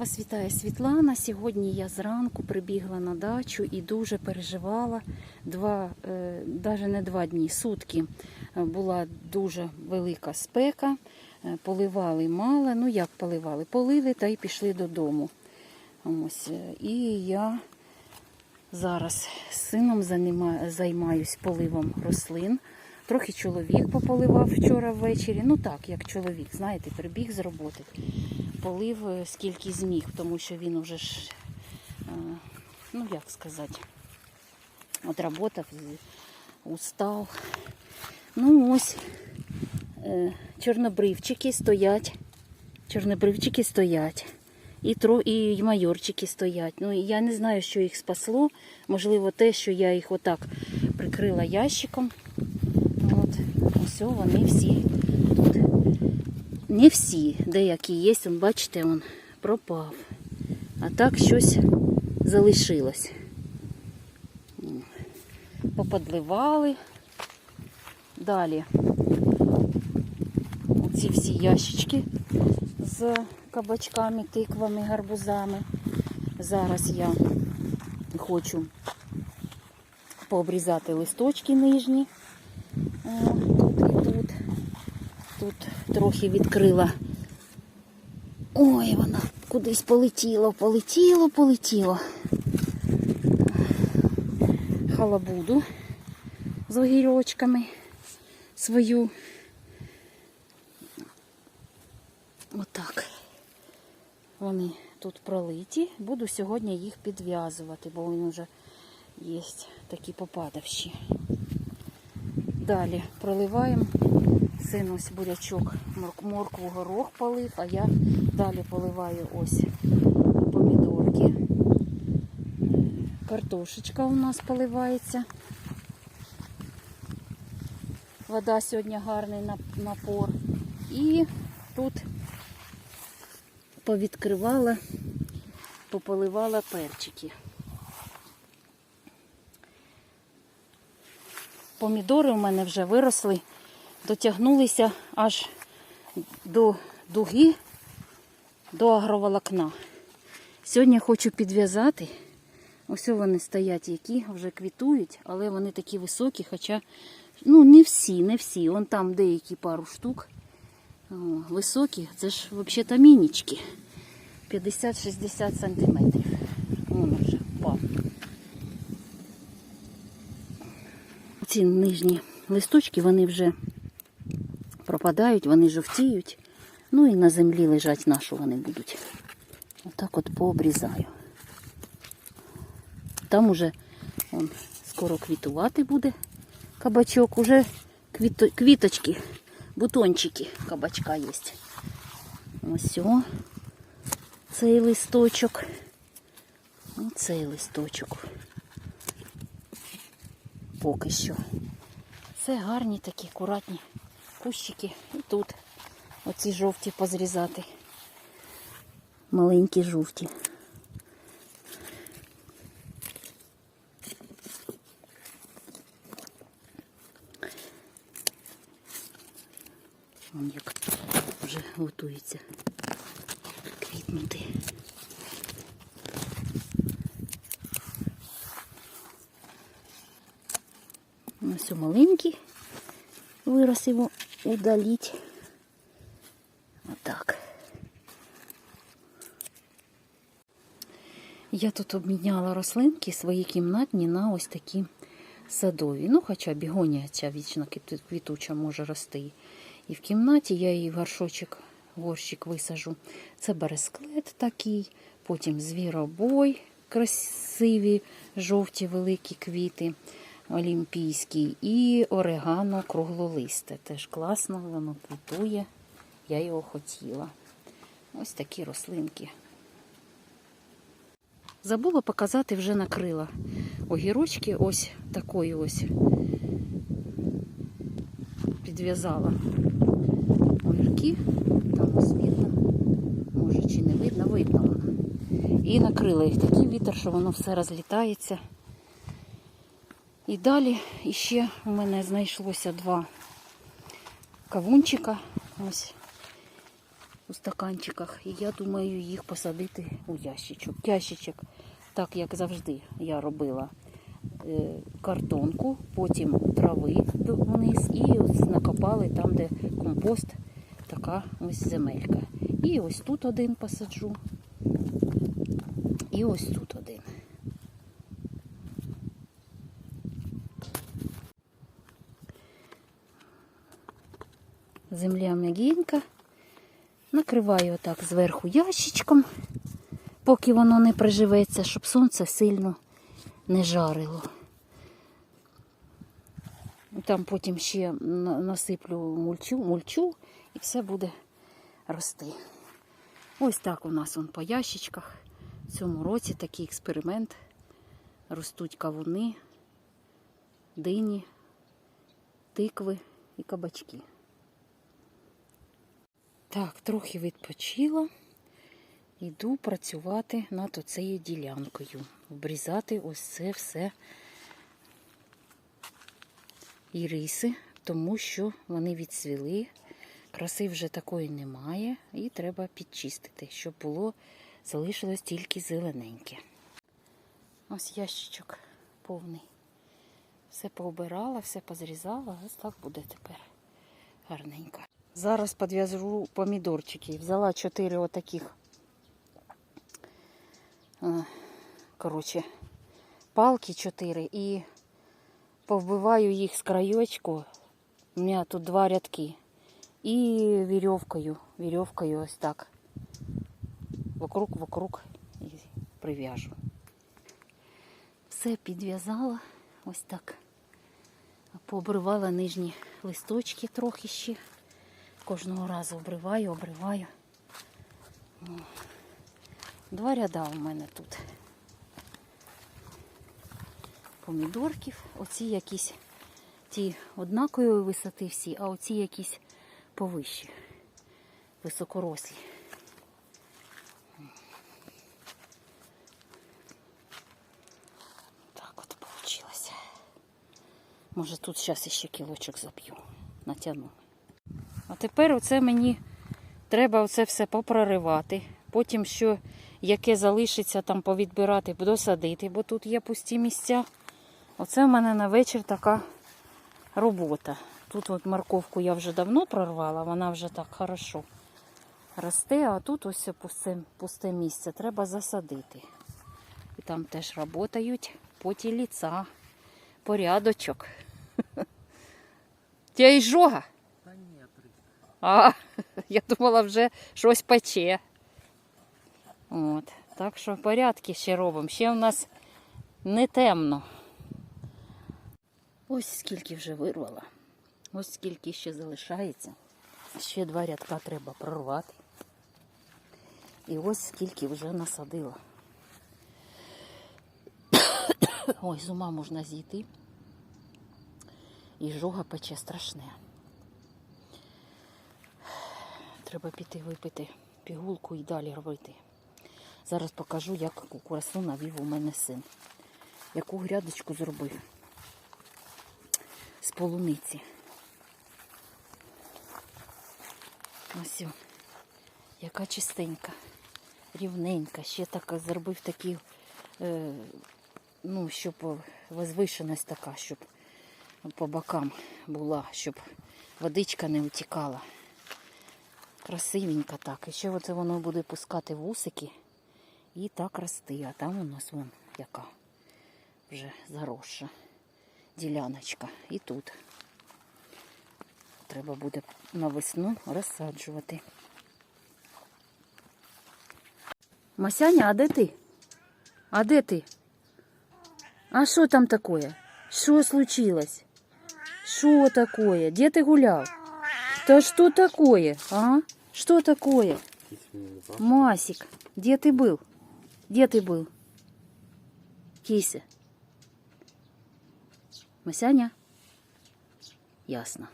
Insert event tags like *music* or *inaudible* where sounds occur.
Вас вітає Світлана. Сьогодні я зранку прибігла на дачу і дуже переживала. Два, е, навіть не два дні, сутки е, була дуже велика спека. Е, Поливали мало. Ну як поливали? Полили та й пішли додому. Ось. е, І я зараз з сином займаюсь поливом рослин. Трохи чоловік пополивав вчора ввечері. Ну так, як чоловік, знаєте, прибіг з роботи. Полив е, скільки зміг, тому що він уже ж, е, ну як сказати, от работав, устав. Ну ось е, чорнобривчики стоять. Чорнобривчики стоять. І, тро, і майорчики стоять. Ну, я не знаю, що їх спасло. Можливо, те, що я їх отак прикрила ящиком. От, ось вони всі тут. Не всі, деякі є, он, бачите, он пропав. А так щось залишилось. Поподливали. Далі ці всі ящички з кабачками, тиквами, гарбузами. Зараз я хочу пообрізати листочки нижні. Тут і тут. Тут трохи відкрила. Ой, вона кудись полетіла, полетіло, полетіло. Халабуду з огірочками свою. Отак. Вони тут пролиті. Буду сьогодні їх підв'язувати, бо вони вже є такі попадавші. Далі проливаємо. Син ось бурячок, морк- моркву горох полив, а я далі поливаю ось помідорки. Картошечка у нас поливається. Вода сьогодні гарний напор. І тут повідкривала, пополивала перчики. Помідори у мене вже виросли, дотягнулися аж до дуги, до агроволокна. Сьогодні хочу підв'язати. Ось вони стоять, які вже квітують, але вони такі високі, хоча ну не всі, не всі. Вон там деякі пару штук. О, високі, це ж взагалі мінічки. 50-60 сантиметрів. Воно вже впав. Ці нижні листочки, вони вже пропадають, вони жовтіють. Ну і на землі лежать на що вони будуть. Отак от пообрізаю. Там уже он, скоро квітувати буде кабачок. Уже квіто, квіточки, бутончики кабачка є. Ось цей листочок. Оцей листочок. Поки що. Це гарні такі акуратні кущики. І тут оці жовті позрізати. Маленькі жовті. Вон як вже готується квітнути. Ось маленький вирос його удаліть. Отак. Я тут обміняла рослинки свої кімнатні на ось такі садові. Ну, хоча бігонія ця вічно квітуча може рости. І в кімнаті я її в горшочок, горщик висажу. Це бересклет такий, потім звіробой, красиві, жовті великі квіти олімпійський. І орегано круглолисте. Теж класно, воно квітує. Я його хотіла. Ось такі рослинки. Забула показати, вже накрила огірочки ось такої ось підв'язала огірки. Там ось видно. Може чи не видно, видно. І накрила їх такий вітер, що воно все розлітається. І далі іще у мене знайшлося два кавунчика. Ось у стаканчиках. І я думаю їх посадити у ящичок. Ящичок, так як завжди я робила е, картонку, потім трави вниз і ось накопали там, де компост, така ось земелька. І ось тут один посаджу. І ось тут один. Земля м'ягенька. Накриваю отак зверху ящичком, поки воно не приживеться, щоб сонце сильно не жарило. Там потім ще насиплю мульчу, мульчу і все буде рости. Ось так у нас он по ящичках. В цьому році такий експеримент. Ростуть кавуни, дині, тикви і кабачки. Так, трохи відпочила. Йду працювати над оцею ділянкою. Обрізати ось це все іриси, тому що вони відсвіли. Краси вже такої немає, і треба підчистити, щоб було залишилось тільки зелененьке. Ось ящичок повний. Все пообирала, все позрізала, ось так буде тепер гарненько. Зараз підв'яжу помідорчики. Взяла чотири отаких, е, коротше, палки чотири і повбиваю їх з краєчку. У мене тут два рядки. І вірьовкою, вірьовкою ось так. Вокруг, вокруг і прив'яжу. Все підв'язала ось так. Пообривала нижні листочки трохи ще. Кожного разу обриваю, обриваю. Два ряда у мене тут. Помідорків. Оці якісь ті однакової висоти всі, а оці якісь повищі, високорослі. Так от вийшло. Може тут зараз ще кілочок зап'ю, натягну. Тепер оце мені треба оце все попроривати. Потім що яке залишиться там повідбирати, досадити, бо тут є пусті місця. Оце в мене на вечір така робота. Тут от морковку я вже давно прорвала, вона вже так хорошо росте, а тут ось пусте, пусте місце. Треба засадити. І там теж працюють поті ліца, порядочок. *laughs* Тя і жога. А, *laughs* я думала, вже щось пече. От. Так що порядки ще робимо. Ще в нас не темно. Ось скільки вже вирвала. Ось скільки ще залишається. Ще два рядка треба прорвати. І ось скільки вже насадила. *coughs* Ой, з ума можна зійти. І жога пече страшне. Треба піти випити пігулку і далі робити. Зараз покажу, як красу навів у мене син. Яку грядочку зробив з полуниці. Ось, яка чистенька, рівненька. Ще так зробив такі, е, ну, щоб возвишеність така, щоб по бокам була, щоб водичка не утікала. Красивенько так. І ще оце воно буде пускати вусики і так рости. А там у нас вон яка вже заросша діляночка. І тут треба буде на весну розсаджувати. Масяня, а де ти? А де ти? А що там такое? Що случилось? Що такое? Де ти гуляв? Да что такое, а? Что такое? Масик, где ты был? Где ты был? Кися. Масяня? Ясно.